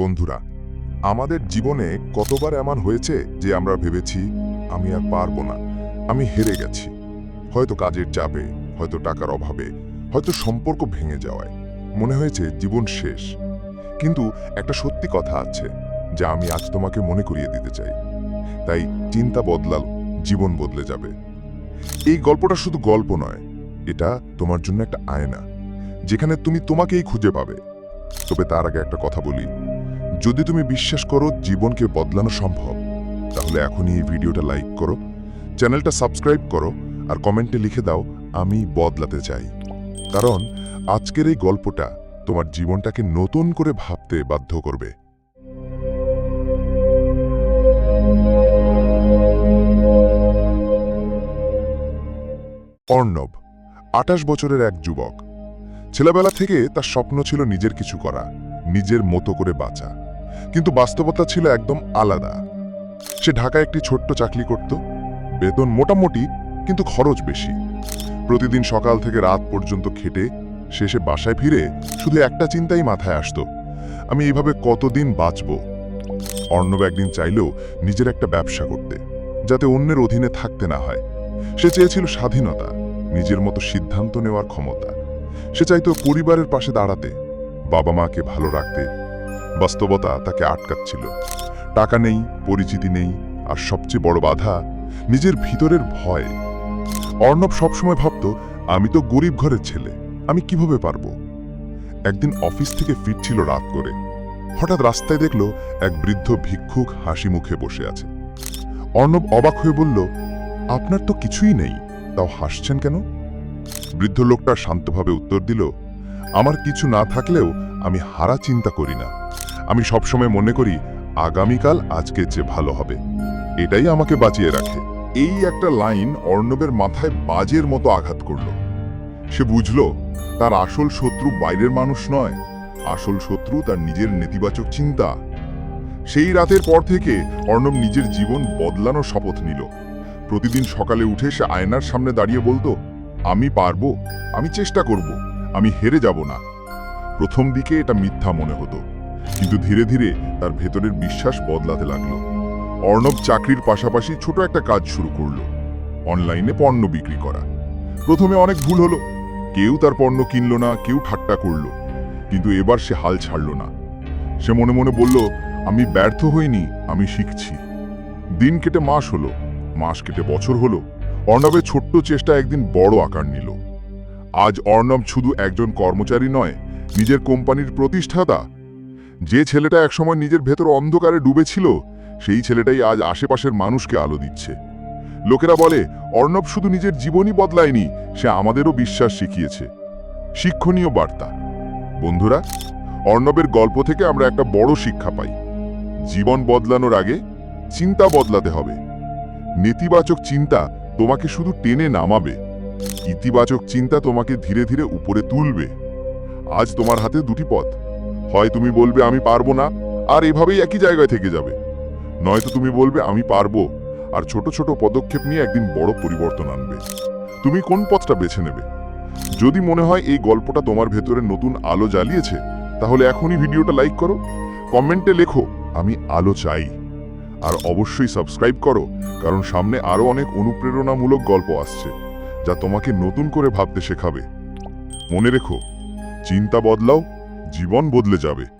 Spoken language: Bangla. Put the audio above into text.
বন্ধুরা, আমাদের জীবনে কতবার এমন হয়েছে যে আমরা ভেবেছি, আমি আর পারব না, আমি হেরে গেছি। হয়তো কাজের চাপে, হয়তো টাকার অভাবে, হয়তো সম্পর্ক ভেঙে যাওয়ায়, মনে হয়েছে জীবন শেষ। কিন্তু একটা সত্যি কথা আছে, যা আমি আজ তোমাকে মনে করিয়ে দিতে চাই। তাই চিন্তা বদলাল, জীবন বদলে যাবে। এই গল্পটা শুধু গল্প নয়, এটা তোমার জন্য একটা আয়না, যেখানে তুমি তোমাকেই খুঁজে পাবে। তবে তার আগে একটা কথা বলি। যদি তুমি বিশ্বাস করো জীবনকে বদলানো সম্ভব, তাহলে এখনই এই ভিডিওটা লাইক করো, চ্যানেলটা সাবস্ক্রাইব করো, আর কমেন্টে লিখে দাও, আমি বদলাতে চাই। কারণ আজকের এই গল্পটা তোমার জীবনটাকে নতুন করে ভাবতে বাধ্য করবে। অর্ণব আটাশ বছরের এক যুবক। ছেলেবেলা থেকে তার স্বপ্ন ছিল নিজের কিছু করা, নিজের মতো করে বাঁচা। কিন্তু বাস্তবতা ছিল একদম আলাদা। সে ঢাকায় একটি ছোট্ট চাকরি করত। বেতন মোটামুটি, কিন্তু খরচ বেশি। প্রতিদিন সকাল থেকে রাত পর্যন্ত খেটে, শেষে বাসায় ফিরে শুধু একটা চিন্তাই মাথায় আসতো, আমি এইভাবে কতদিন বাঁচব? অর্ণব একদিন চাইলেও নিজের একটা ব্যবসা করতে, যাতে অন্যের অধীনে থাকতে না হয়। সে চেয়েছিল স্বাধীনতা, নিজের মতো সিদ্ধান্ত নেওয়ার ক্ষমতা। সে চাইতো পরিবারের পাশে দাঁড়াতে বাবা মাকে ভালো রাখতে বাস্তবতা তাকে আটকাচ্ছিল। টাকা নেই, পরিচিতি নেই, আর সবচেয়ে বড় বাধা নিজের ভিতরের ভয়। অর্ণব সবসময় ভাবত, আমি তো গরিব ঘরের ছেলে, আমি কীভাবে পারব? একদিন অফিস থেকে ফিরছিল রাত করে। হঠাৎ রাস্তায় দেখল এক বৃদ্ধ ভিক্ষুক হাসি মুখে বসে আছে। অর্ণব অবাক হয়ে বলল, আপনার তো কিছুই নেই, তাও হাসছেন কেন? বৃদ্ধ লোকটা শান্তভাবে উত্তর দিল, আমার কিছু না থাকলেও আমি হারা চিন্তা করি না। আমি সবসময় মনে করি আগামীকাল আজকে যে ভালো হবে, এটাই আমাকে বাঁচিয়ে রাখে। এই একটা লাইন অর্ণবের মাথায় বাজের মতো আঘাত করল। সে বুঝল, তার আসল শত্রু বাইরের মানুষ নয়, আসল শত্রু তার নিজের নেতিবাচক চিন্তা। সেই রাতের পর থেকে অর্ণব নিজের জীবন বদলানোর শপথ নিল। প্রতিদিন সকালে উঠে সে আয়নার সামনে দাঁড়িয়ে বলতো, আমি পারব, আমি চেষ্টা করব, আমি হেরে যাব না। প্রথম দিকে এটা মিথ্যা মনে হতো। কিন্তু ধীরে ধীরে তার ভেতরের বিশ্বাস বদলাতে লাগল। অর্ণব চাকরির পাশাপাশি ছোট একটা কাজ শুরু করল। অনলাইনে পণ্য বিক্রি করা। প্রথমে অনেক ভুল হলো। কেউ তার পণ্য কিনলো না, কেউ ঠাট্টা করল। কিন্তু এবার সে হাল ছাড়লো না। সে মনে মনে বলল, আমি ব্যর্থ হইনি, আমি শিখছি। দিন কেটে মাস হলো, মাস কেটে বছর হলো। অর্ণবের ছোট্ট চেষ্টা একদিন বড় আকার নিল। আজ অর্ণব শুধু একজন কর্মচারী নয়, নিজের কোম্পানির প্রতিষ্ঠাতা যে ছেলেটা একসময় নিজের ভেতর অন্ধকারে ডুবেছিল, সেই ছেলেটাই আজ আশেপাশের মানুষকে আলো দিচ্ছে। লোকেরা বলে, অর্ণব শুধু নিজের জীবনই বদলায়নি, সে আমাদেরও বিশ্বাস শিখিয়েছে। শিক্ষণীয় বার্তা। বন্ধুরা, অর্ণবের গল্প থেকে আমরা একটা বড় শিক্ষা পাই। জীবন বদলানোর আগে চিন্তা বদলাতে হবে। নেতিবাচক চিন্তা তোমাকে শুধু টেনে নামাবে। ইতিবাচক চিন্তা তোমাকে ধীরে ধীরে উপরে তুলবে। আজ তোমার হাতে দুটি পথ। হয় তুমি বলবে আমি পারব না, আর এভাবেই একই জায়গায় থেকে যাবে। নয়তো তুমি বলবে, আমি পারব। আর ছোট ছোট পদক্ষেপ নিয়ে একদিন বড় পরিবর্তন আনবে। তুমি কোন পথটা বেছে নেবে? যদি মনে হয় এই গল্পটা তোমার ভেতরে নতুন আলো জ্বালিয়েছে, তাহলে এখনই ভিডিওটা লাইক করো, কমেন্টে লেখো, আমি আলো চাই। আর অবশ্যই সাবস্ক্রাইব করো, কারণ সামনে আরও অনেক অনুপ্রেরণামূলক গল্প আসছে, যা তোমাকে নতুন করে ভাবতে শেখাবে। মনে রেখো, চিন্তা বদলাও জীবন বদলে যাবে।